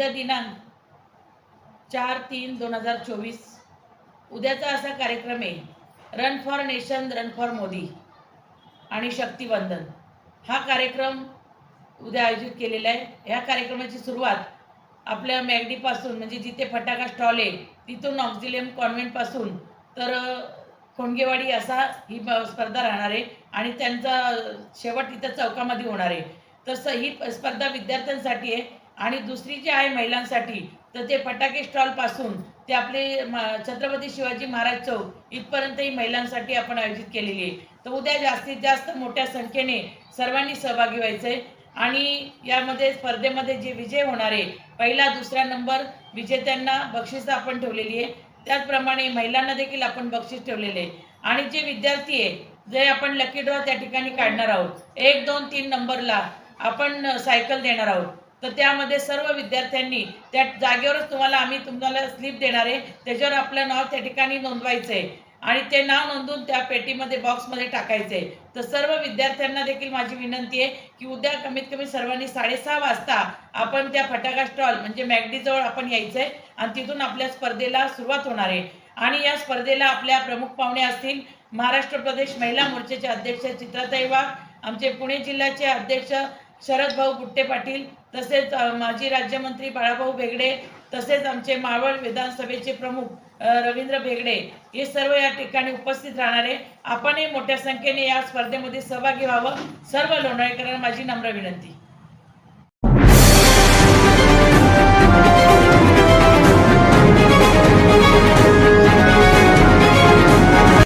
उद्या दिनांक चार तीन दोन हजार चोवीस. उद्याचा असा कार्यक्रम आहे run for nation run for Modi आणि शक्तिवंदन. हा कार्यक्रम उद्या आयोजित केलेला आहे. ह्या कार्यक्रमाची सुरुवात आपल्या मॅगडीपासून म्हणजे जिथे फटाका स्टॉल आहे तिथून ऑक्झिलियम कॉन्व्हेंटपासून तर खोंडगेवाडी असा ही स्पर्धा राहणार आहे आणि त्यांचा शेवट इथं चौकामध्ये होणार आहे. तसं ही स्पर्धा विद्यार्थ्यांसाठी आहे. आणि दुसरी जी आहे महिलांसाठी तर ते फटाके स्टॉलपासून ते आपले छत्रपती शिवाजी महाराज चौक इथपर्यंत ही महिलांसाठी आपण आयोजित केलेली आहे. तर उद्या जास्तीत जास्त मोठ्या संख्येने सर्वांनी सहभागी व्हायचं आहे आणि यामध्ये स्पर्धेमध्ये जे विजय होणार आहे पहिला दुसरा नंबर विजेत्यांना बक्षीस आपण ठेवलेली आहे. त्याचप्रमाणे महिलांना देखील आपण बक्षीस ठेवलेले आहे. आणि जे विद्यार्थी आहे जे आपण लकी ड्रॉ त्या ठिकाणी काढणार आहोत एक दोन तीन नंबरला आपण सायकल देणार आहोत. तर त्यामध्ये सर्व विद्यार्थ्यांनी त्या जागेवरच तुम्हाला आम्ही तुम्हाला स्लिप देणार आहे. त्याच्यावर आपलं नाव त्या ठिकाणी नोंदवायचं आहे आणि ते नाव नोंदवून त्या पेटीमध्ये बॉक्समध्ये टाकायचं आहे तर सर्व विद्यार्थ्यांना देखील माझी विनंती आहे की उद्या कमीत कमी सर्वांनी साडेसहा वाजता आपण त्या फटाका स्टॉल म्हणजे मॅगडीजवळ आपण यायचं आहे आणि तिथून आपल्या स्पर्धेला सुरुवात होणार आहे. आणि या स्पर्धेला आपल्या प्रमुख पाहुणे असतील महाराष्ट्र प्रदेश महिला मोर्चाचे अध्यक्ष चित्राताई वाघ आमचे पुणे जिल्ह्याचे अध्यक्ष शरद भाऊ गुट्टे पाटील तसेच माजी राज्यमंत्री बाळाभाऊ बेगडे तसेच आमचे मावळ विधानसभेचे प्रमुख रवींद्र बेगडे हे सर्व या ठिकाणी उपस्थित राहणार. आहे आपणही मोठ्या संख्येने या स्पर्धेमध्ये सहभागी व्हावं. सर्व लोणाळेकरांना माझी नम्र विनंती.